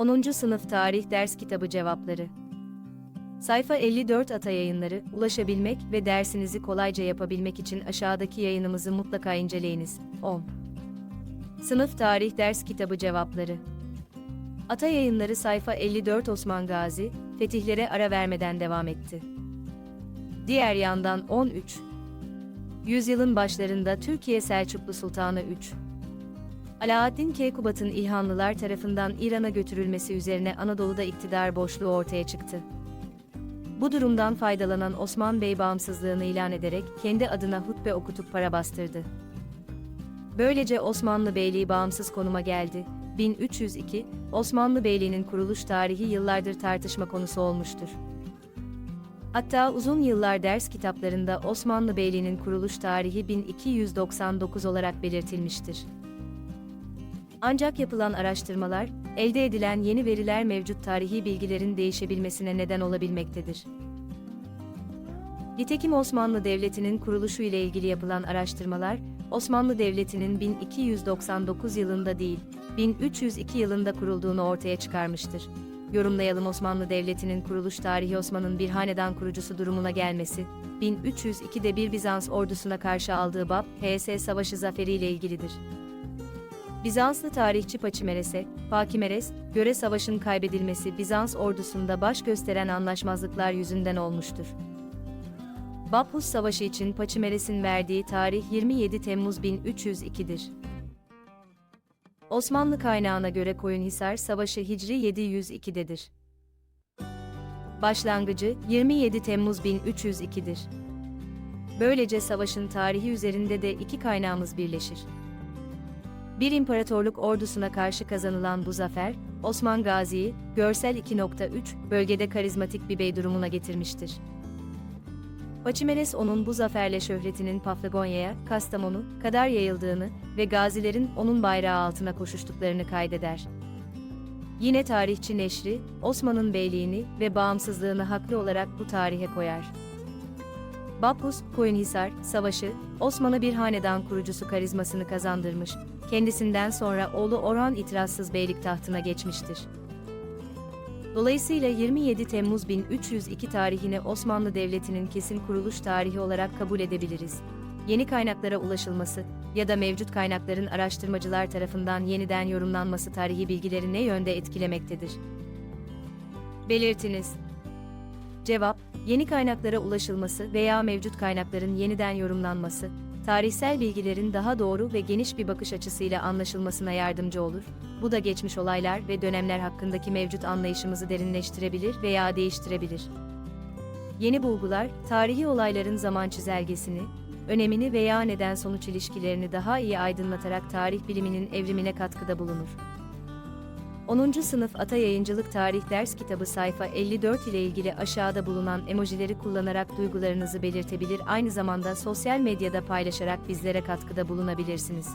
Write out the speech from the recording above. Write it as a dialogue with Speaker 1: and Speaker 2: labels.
Speaker 1: 10. Sınıf Tarih Ders Kitabı Cevapları Sayfa 54 Ata Yayınları, ulaşabilmek ve dersinizi kolayca yapabilmek için aşağıdaki yayınımızı mutlaka inceleyiniz. 10. Sınıf Tarih Ders Kitabı Cevapları Ata Yayınları sayfa 54 Osman Gazi, fetihlere ara vermeden devam etti. Diğer yandan 13. Yüzyılın başlarında Türkiye Selçuklu Sultanı 3. Alaaddin Keykubat'ın İlhanlılar tarafından İran'a götürülmesi üzerine Anadolu'da iktidar boşluğu ortaya çıktı. Bu durumdan faydalanan Osman Bey bağımsızlığını ilan ederek kendi adına hutbe okutup para bastırdı. Böylece Osmanlı Beyliği bağımsız konuma geldi. 1302, Osmanlı Beyliği'nin kuruluş tarihi yıllardır tartışma konusu olmuştur. Hatta uzun yıllar ders kitaplarında Osmanlı Beyliği'nin kuruluş tarihi 1299 olarak belirtilmiştir. Ancak yapılan araştırmalar, elde edilen yeni veriler mevcut tarihi bilgilerin değişebilmesine neden olabilmektedir. Nitekim Osmanlı Devleti'nin kuruluşu ile ilgili yapılan araştırmalar, Osmanlı Devleti'nin 1299 yılında değil, 1302 yılında kurulduğunu ortaya çıkarmıştır. Yorumlayalım Osmanlı Devleti'nin kuruluş tarihi Osman'ın bir hanedan kurucusu durumuna gelmesi, 1302'de bir Bizans ordusuna karşı aldığı Bab, HS Savaşı zaferiyle ilgilidir. Bizanslı tarihçi Paçimeres'e, Pakimeres, göre savaşın kaybedilmesi Bizans ordusunda baş gösteren anlaşmazlıklar yüzünden olmuştur. Baphus Savaşı için Paçimeres'in verdiği tarih 27 Temmuz 1302'dir. Osmanlı kaynağına göre Koyunhisar Savaşı Hicri 702'dedir. Başlangıcı 27 Temmuz 1302'dir. Böylece savaşın tarihi üzerinde de iki kaynağımız birleşir. Bir imparatorluk ordusuna karşı kazanılan bu zafer, Osman Gazi'yi, görsel 2.3, bölgede karizmatik bir bey durumuna getirmiştir. Paçimeres onun bu zaferle şöhretinin Paflagonya'ya, Kastamonu kadar yayıldığını ve gazilerin onun bayrağı altına koşuştuklarını kaydeder. Yine tarihçi Neşri, Osman'ın beyliğini ve bağımsızlığını haklı olarak bu tarihe koyar. Baphus, Koyunhisar, Savaşı, Osman'a bir hanedan kurucusu karizmasını kazandırmış, kendisinden sonra oğlu Orhan itirazsız beylik tahtına geçmiştir. Dolayısıyla 27 Temmuz 1302 tarihini Osmanlı Devleti'nin kesin kuruluş tarihi olarak kabul edebiliriz. Yeni kaynaklara ulaşılması ya da mevcut kaynakların araştırmacılar tarafından yeniden yorumlanması tarihi bilgileri ne yönde etkilemektedir? Belirtiniz. Cevap, yeni kaynaklara ulaşılması veya mevcut kaynakların yeniden yorumlanması, tarihsel bilgilerin daha doğru ve geniş bir bakış açısıyla anlaşılmasına yardımcı olur. Bu da geçmiş olaylar ve dönemler hakkındaki mevcut anlayışımızı derinleştirebilir veya değiştirebilir. Yeni bulgular, tarihi olayların zaman çizelgesini, önemini veya neden-sonuç ilişkilerini daha iyi aydınlatarak tarih biliminin evrimine katkıda bulunur. 10. Sınıf Ata Yayıncılık Tarih Ders Kitabı sayfa 54 ile ilgili aşağıda bulunan emojileri kullanarak duygularınızı belirtebilir aynı zamanda sosyal medyada paylaşarak bizlere katkıda bulunabilirsiniz.